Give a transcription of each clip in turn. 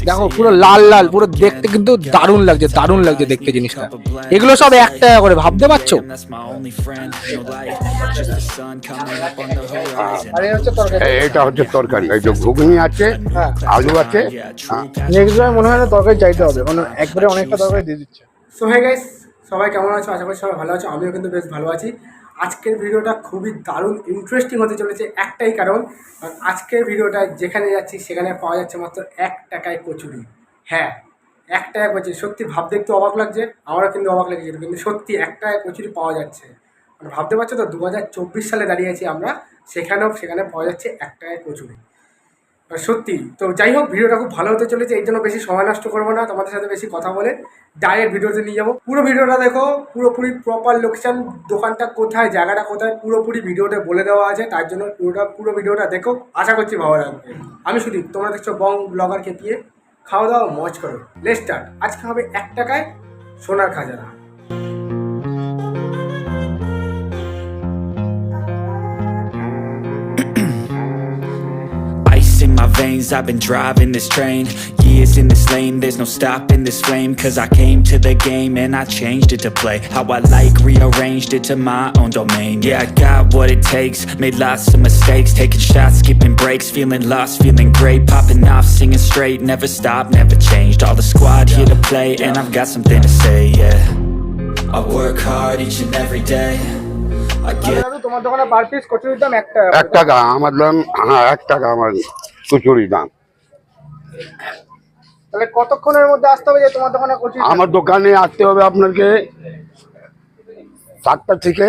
দেখো পুরো লাল লাল পুরো দেখতে কিন্তু দারুণ লাগছে দারুণ লাগছে দেখতে জিনিসটা এগুলো সব এক টাকা করে ভাবতে পারছ আর হচ্ছে তরকারি এটা হচ্ছে তরকারি এই যে ঘুগনি আছে হ্যাঁ। আলু আছে হ্যাঁ। নেক্সট টাইম মনে হয় না তরকারি চাইতে হবে কারণ একবারে অনেকটা তরকারি দিয়ে দিচ্ছে সো হে গাইস সবাই কেমন আছো আশা করি সবাই ভালো আছো আমিও কিন্তু বেশ ভালো আছি আজকের ভিডিওটা খুবই দারুণ ইন্টারেস্টিং হতে চলেছে একটাই কারণ, আজকের ভিডিওটা যেখানে যাচ্ছি সেখানে পাওয়া যাচ্ছে মাত্র এক টাকায় কচুরি। হ্যাঁ এক টাকায় কচুরি। সত্যি ভাবতে একটু অবাক লাগছে, আমারও কিন্তু অবাক লেগেছিল কিন্তু সত্যি এক টাকায় কচুরি পাওয়া যাচ্ছে। মানে ভাবতে পারছ তো দু হাজার চব্বিশ সালে দাঁড়িয়ে আছি আমরা, সেখানেও সেখানে পাওয়া যাচ্ছে এক টাকায় কচুরি। সত্যি। তো যাই হোক, ভিডিওটা খুব ভালো হতে চলেছে এই জন্য বেশি সময় নষ্ট করব না, তোমাদের সাথে বেশি কথা বলে ডাইরেক্ট ভিডিওতে নিয়ে যাব। পুরো ভিডিওটা দেখো, পুরোপুরি প্রপার লোকেশান দোকানটা কোথায়, জায়গাটা কোথায়, পুরোপুরি ভিডিওতে বলে দেওয়া আছে, তার জন্য পুরোটা, পুরো ভিডিওটা দেখো। আশা করছি ভালো লাগবে। আমি শুধু তোমরা দেখছ বং ব্লগারকে দিয়ে খাওয়া দাওয়া, মজ করো। লেট স্টার্ট আজকে হবে এক টাকায় সোনার খাজানা। Ice in my veins, I've been driving this train Years in this lane, there's no stopping this flame Cause I came to the game and I changed it to play How I like, rearranged it to my own domain Yeah, I got what it takes, made lots of mistakes Taking shots, skipping breaks, feeling lost, feeling great Popping off, singing straight, never stopped, never changed All the squad here to play and I've got something to say, yeah I work hard each and every day I get তোমার দোকানে per piece কচুরির দাম এক টাকা এক টাকা আমার দাম হ্যাঁ এক টাকা আমার কচুরি দাম। তাহলে কতক্ষণের মধ্যে আসতে হবে যে তোমার দোকানে কচুরি আমার দোকানে আসতে হবে আপনাকে সাতটা থেকে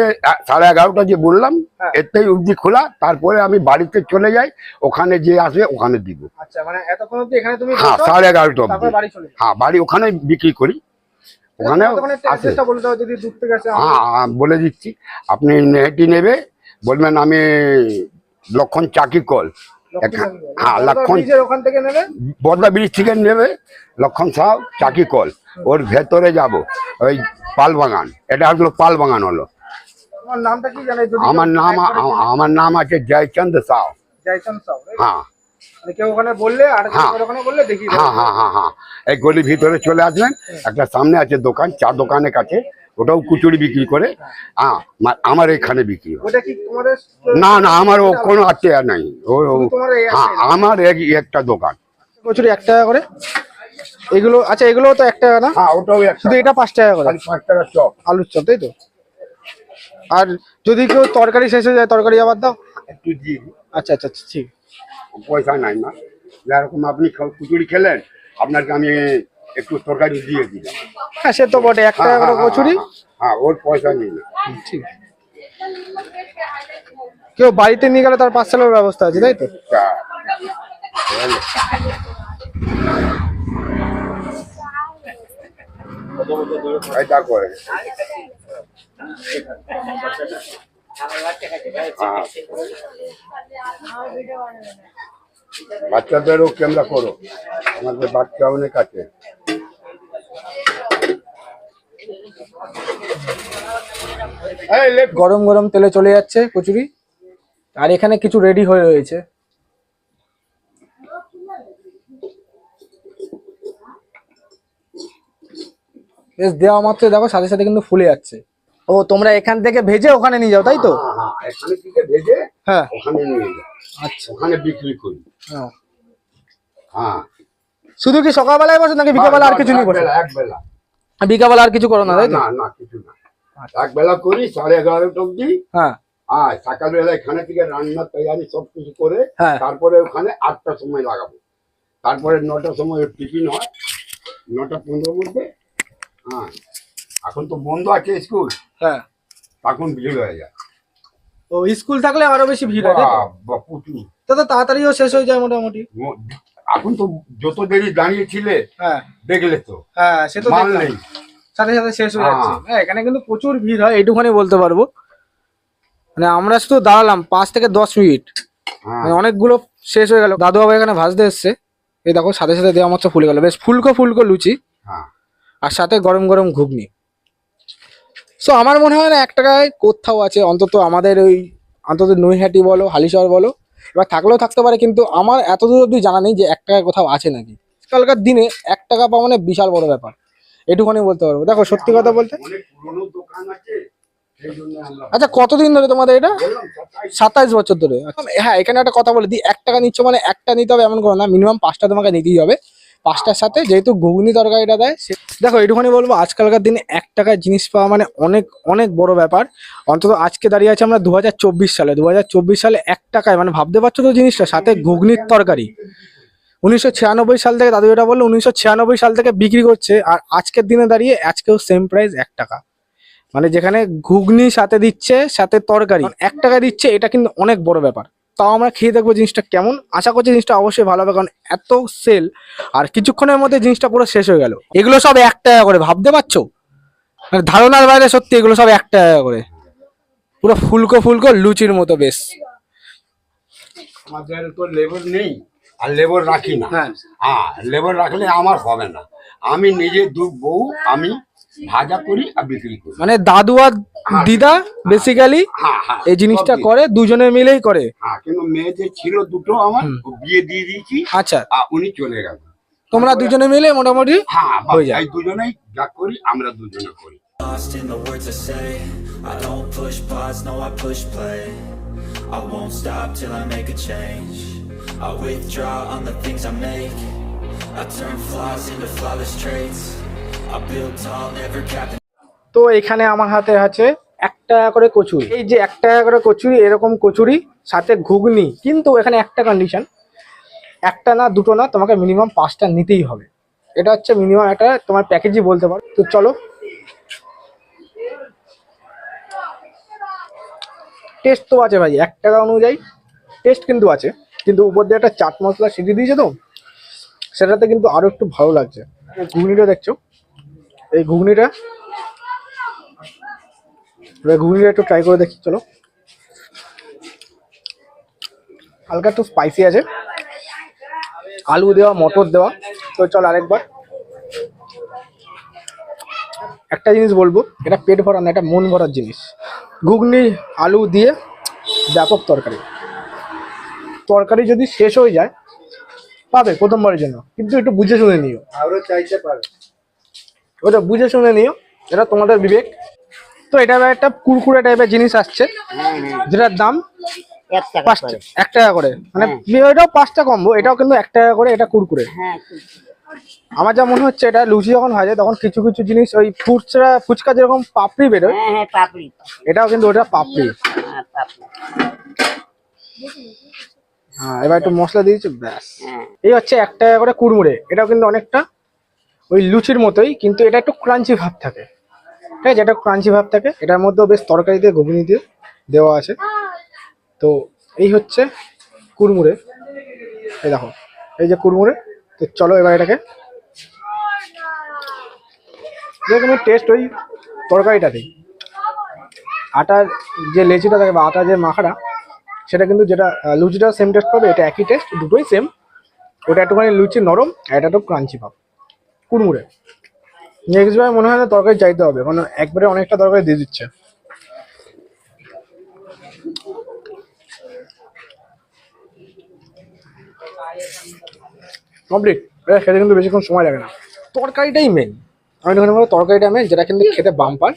সাড়ে এগারোটা যে বললাম হ্যাঁ। এতেই অবধি খোলা তারপরে আমি বাড়িতে চলে যাই ওখানে যে আসবে ওখানে দিব। আচ্ছা মানে হ্যাঁ সাড়ে এগারোটা অবধি। হ্যাঁ বাড়ি ওখানে বিক্রি করি। ওখানে হ্যাঁ বলে দিচ্ছি। আপনি নেটি নেবে বলবেন আমি লক্ষণ চাকি কল। হ্যাঁ লক্ষণ বদলা ব্রিজ থেকে নেবে লক্ষণ সাহ চাকি কল। ওর ভেতরে যাব ওই পাল বাগান এটা হলো পাল বাগান হলো আমার নাম আমার নাম আছে জয়চন্দ সাহ। হ্যাঁ। মানে হ্যাঁ। হ্যাঁ হ্যাঁ এই গলির ভিতরে চলে আসবেন। একটা সামনে আছে দোকান চা দোকানের কাছে। ওটাও কুচুরি বিক্রি করে। আমার এখানে বিক্রি হয় ওটা কি তোমাদের না না আমার ও কোনো আত্মীয় নাই। ও হ্যাঁ আমার এক- একটা দোকান। কচুরি এক টাকা করে। এগুলো আচ্ছা এগুলো তো এক টাকা না? হ্যাঁ ওটাও শুধু এটা পাঁচ টাকা করে? চপ। আলুর চপ তাই তো? আর যদি কেউ তরকারি শেষ হয়ে যায় তরকারি আবার দাও? একটু দিয়ে দিই। আচ্ছা আচ্ছা আচ্ছা, ঠিক। পয়সা নাই না যেরকম আপনি কুচুরি খেলেন। আপনাকে আমি একটু তরকারি দিয়ে দিলাম হ্যাঁ সে তো বটে এক টাকা হ্যাঁ, করে হ্যাঁ, কচুরি। হ্যাঁ, হ্যাঁ ওর পয়সা নেই না ঠিক। কেউ বাড়িতে নিয়ে গেলে তার পার্সেলের ব্যবস্থা আছে তাই তো। বাচ্চাদেরও ক্যামেরা করো। আমাদের বাচ্চা অনেক আছে এই লেট গরম গরম তেলে চলে যাচ্ছে কচুরি। আর এখানে কিছু রেডি হয়ে রয়েছে। বেশ দেওয়া মাত্র দেখো সাথে সাথে কিন্তু ফুলে যাচ্ছে। ও তোমরা এখান থেকে ভেজে ওখানে নিয়ে যাও তাই তো? হ্যাঁ, হ্যাঁ, এখানে থেকে ভেজে হ্যাঁ। ওখানে নিয়ে যাও। আচ্ছা। ওখানে বিক্রি করি। হ্যাঁ। হ্যাঁ। শুধু কি সকালবেলায় বসো নাকি বিকালবেলা আর কিছু নিয়ে বসো? একবেলা, বিকালবেলা আর কিছু করো না তাই না না কিছু না। একবেলা করি সাড়ে এগারোটা অব্দি হ্যাঁ। আর সকালবেলা এখানে থেকে রান্নার তৈরি সব কিছু করে হ্যাঁ। তারপরে ওখানে আটটার সময় লাগাবো। তারপরে নটার সময় টিফিন হয়। নটা পনেরোর মধ্যে। হ্যাঁ। এখন তো বন্ধ আছে স্কুল। হ্যাঁ। তখন ভিড় হয়ে যায়। ও স্কুল থাকলে আরও বেশি ভিড় হয় প্রচুর। তা তাড়াতাড়িও শেষ হয়ে যায় মোটামুটি। এখন তো যত দেরি দাঁড়িয়েছিলে হ্যাঁ। দেখলে তো। হ্যাঁ সে তো দেখলাম। সাথে সাথে শেষ হয়ে হ্যাঁ। যাচ্ছে। হ্যাঁ। এখানে কিন্তু প্রচুর ভিড় হয় এইটুখানি বলতে পারব। মানে আমরা শুধু দাঁড়ালাম পাঁচ থেকে দশ মিনিট। হ্যাঁ। মানে অনেকগুলো শেষ হয়ে গেল। দাদু বাবা এখানে ভাজতে এসছে। এই দেখো সাথে সাথে দেওয়া মাত্র ফুলে গেল। বেশ ফুলকো ফুলকো লুচি। হ্যাঁ। আর সাথে গরম গরম ঘুগনি। সো আমার মনে হয় না এক টাকায় কোথাও আছে অন্তত আমাদের ওই অন্তত নৈহাটি বলো হালিশহর বলো এবার থাকলেও থাকতে পারে, কিন্তু আমার এতদূর অব্দি জানা নেই যে এক টাকা কোথাও আছে নাকি। আজকালকার দিনে এক টাকা পাওয়া মানে বিশাল বড় ব্যাপার। এটুখানি বলতে পারব। দেখো, সত্যি কথা বলতে আচ্ছা কতদিন ধরে তোমাদের এটা? সাতাইশ বছর ধরে। হ্যাঁ এখানে একটা কথা বলে দিই। এক টাকা নিচ্ছ মানে একটা নিতে হবে এমন করো না। মিনিমাম পাঁচটা তোমাকে নিতেই হবে। পাঁচটার সাথে যেহেতু ঘুগনি তরকারিটা দেয় সে- দেখো এটুখানি বলব আজকালকার দিনে এক টাকার জিনিস পাওয়া মানে অনেক অনেক বড় ব্যাপার। অন্তত আজকে দাঁড়িয়ে আছে আমরা দু হাজার চব্বিশ সালে। দু হাজার চব্বিশ সালে এক টাকায় মানে ভাবতে পারছ তো জিনিসটা সাথে ঘুগনির তরকারি। উনিশশো ছিয়ানব্বই সাল থেকে দাদু এটা বলল উনিশশো ছিয়ানব্বই সাল থেকে বিক্রি করছে আর আজকের দিনে দাঁড়িয়ে আজকেও সেম প্রাইস এক টাকা। মানে যেখানে ঘুগনি সাথে দিচ্ছে সাথে তরকারি এক টাকায় দিচ্ছে এটা কিন্তু অনেক বড় ব্যাপার। তাও আমরা খেয়ে দেখব জিনিসটা কেমন। আশা করছি জিনিসটা অবশ্যই ভালো হবে কারণ এত সেল আর কিছুক্ষণের মধ্যে জিনিসটা পুরো শেষ হয়ে গেল। এগুলো সব এক টাকা করে ভাবতে পারছ? মানে ধারণার বাইরে সত্যি এগুলো সব এক টাকা করে। পুরো ফুলকো ফুলকো লুচির মতো বেশ। আমাদের তো লেবার নেই আর লেবার রাখি না। হ্যাঁ। হ্যাঁ লেবার রাখলে আমার হবে না। আমি নিজে দু বউ আমি ভাজা করি আর বিক্রি করি মানে দাদু আর দিদা বেসিক্যালি হ্যাঁ হ্যাঁ এই জিনিসটা করে দুজনে মিলেই করে হ্যাঁ কিন্তু মেয়ে যে ছিল দুটো আমার বিয়ে দিয়ে দিয়েছি আচ্ছা আর উনি চলে গেল তোমরা দুজনে মিলে মোটামুটি হ্যাঁ হয়ে যায়। দুজনেই যা করি আমরা দুজনে করি Lost in the words I say I don't push pause, no I push play I won't stop till I make a change I withdraw on the things I make I turn flaws into flawless traits তো এখানে আমার হাতে আছে এক টাকা করে কচুরি। এই যে এক টাকা করে কচুরি, এরকম কচুরি, সাথে ঘুগনি। কিন্তু এখানে একটা কন্ডিশন একটা না, দুটো না, তোমাকে মিনিমাম পাঁচটা নিতেই হবে। এটা হচ্ছে মিনিমাম একটা, তোমার প্যাকেজই বলতে পারো। তো চলো। টেস্ট তো আছে ভাই, এক টাকা অনুযায়ী। টেস্ট কিন্তু আছে, কিন্তু উপর দিয়ে একটা চাট মশলা সিটি দিয়েছে তো, সেটাতে কিন্তু আরও একটু ভালো লাগছে। ঘুগনিটা দেখছ? এই ঘুগনিটা। ঘুগনিটা একটু ট্রাই করে দেখি, চলো। হালকা একটু স্পাইসি আছে। আলু দেওয়া, মটর দেওয়া। তো চল আরেকবার। একটা জিনিস বলব, এটা পেট ভরা না, এটা মন ভরার জিনিস। ঘুগনি, আলু দিয়ে ব্যাপক তরকারি। তরকারি যদি শেষ হয়ে যায়, পাবে প্রথমবারের জন্য। কিন্তু একটু বুঝে শুনে নিও। আরও চাইতে পারে। ওটা বুঝে শুনে নিও এটা তোমাদের বিবেক। তো এটা একটা কুরকুরে টাইপের জিনিস আসছে যেটার দাম এক টাকা করে। মানে এটাও পাঁচটা কম্বো এটাও কিন্তু এক টাকা করে এটা কুরকুরে। হ্যাঁ আমার যা মনে হচ্ছে এটা লুচি যখন ভাজে তখন কিছু কিছু জিনিস ওই ফুচকা ফুচকা যেরকম পাপড়ি বেরোয় হ্যাঁ হ্যাঁ এটাও কিন্তু ওটা পাপড়ি। হ্যাঁ হ্যাঁ এবার একটু মশলা দিয়েছি ব্যাস। হ্যাঁ। এই হচ্ছে এক টাকা করে কুড়মুড়ে এটাও কিন্তু অনেকটা ওই লুচির মতোই, কিন্তু এটা একটু ক্রাঞ্চি ভাব থাকে। ঠিক আছে? এটা ক্রাঞ্চি ভাব থাকে। এটার মধ্যেও বেশ তরকারি দিয়ে, ঘুগনি দিয়ে দেওয়া আছে। তো এই হচ্ছে কুড়মুড়ে। এই দেখো, এই যে কুড়মুড়ে। তো চলো এবার এটাকে যেরকম টেস্ট ওই তরকারিটাতেই আটার যে লেচিটা থাকে বা আটার যে মাখাটা, সেটা কিন্তু যেটা লুচিটা সেম টেস্ট পাবে, এটা একই টেস্ট দুটোই সেম ওটা একটুখানি লুচি নরম, আর এটা একটু ক্রাঞ্চি ভাব। কুড়মুড়ে। নেক্সট বার মনে হয় না তরকারি চাইতে হবে, কারণ একবারে অনেকটা তরকারি দিয়ে দিচ্ছে। কমপ্লিট এটা খেতে কিন্তু বেশিক্ষণ সময় লাগে না। তরকারিটাই মেন আমি যখন বলব তরকারিটা মেন যেটা কিন্তু খেতে বাম্পার,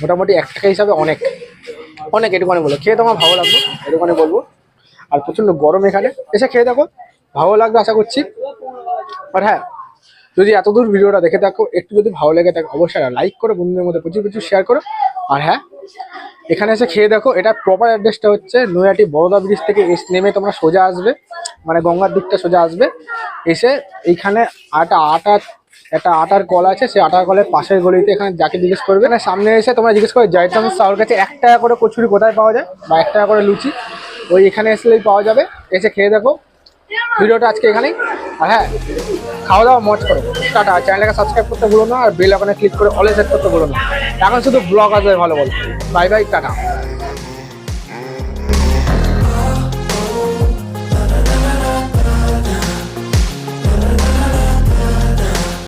মোটামুটি এক টাকা হিসাবে অনেক। অনেক এটুখানি বলো খেয়ে তোমার ভালো লাগল এটুখানি বলব। আর প্রচণ্ড গরম এখানে। এসে খেয়ে দেখো, ভালো লাগবে আশা করছি। আর হ্যাঁ যদি এতদূর ভিডিওটা দেখে থাকো, একটু যদি ভালো লেগে থাকে, অবশ্যই লাইক করো, বন্ধুদের মধ্যে প্রচুর প্রচুর শেয়ার করো। আর হ্যাঁ এখানে এসে খেয়ে দেখো, এটা প্রপার অ্যাড্রেসটা হচ্ছে নৈহাটি বড়দা ব্রিজ থেকে এস নেমে তোমরা সোজা আসবে মানে গঙ্গার দিকটা সোজা আসবে। এসে এইখানে আটা আটা, একটা আটার কল আছে, সেই আটার কলের পাশের গলিতে এখানে যাকে জিজ্ঞেস করবে। না সামনে এসে তোমরা জিজ্ঞেস করে জয়তাম সাউর কাছে এক টাকা করে কচুরি কোথায় পাওয়া যায়? বা এক টাকা করে লুচি। ওই এখানে এসলেই পাওয়া যাবে। এসে খেয়ে দেখো ভিডিওটা আজকে এখানেই। আর হ্যাঁ খাওয়া দাওয়া মজ করো। টাটা। চ্যানেলটাকে সাবস্ক্রাইব করতে ভুলো না, আর বেল ওখানে ক্লিক করে অলে সেট করতে ভুলো না। এখন শুধু ব্লগ আসবে, ভালো বলো। Bye bye tata.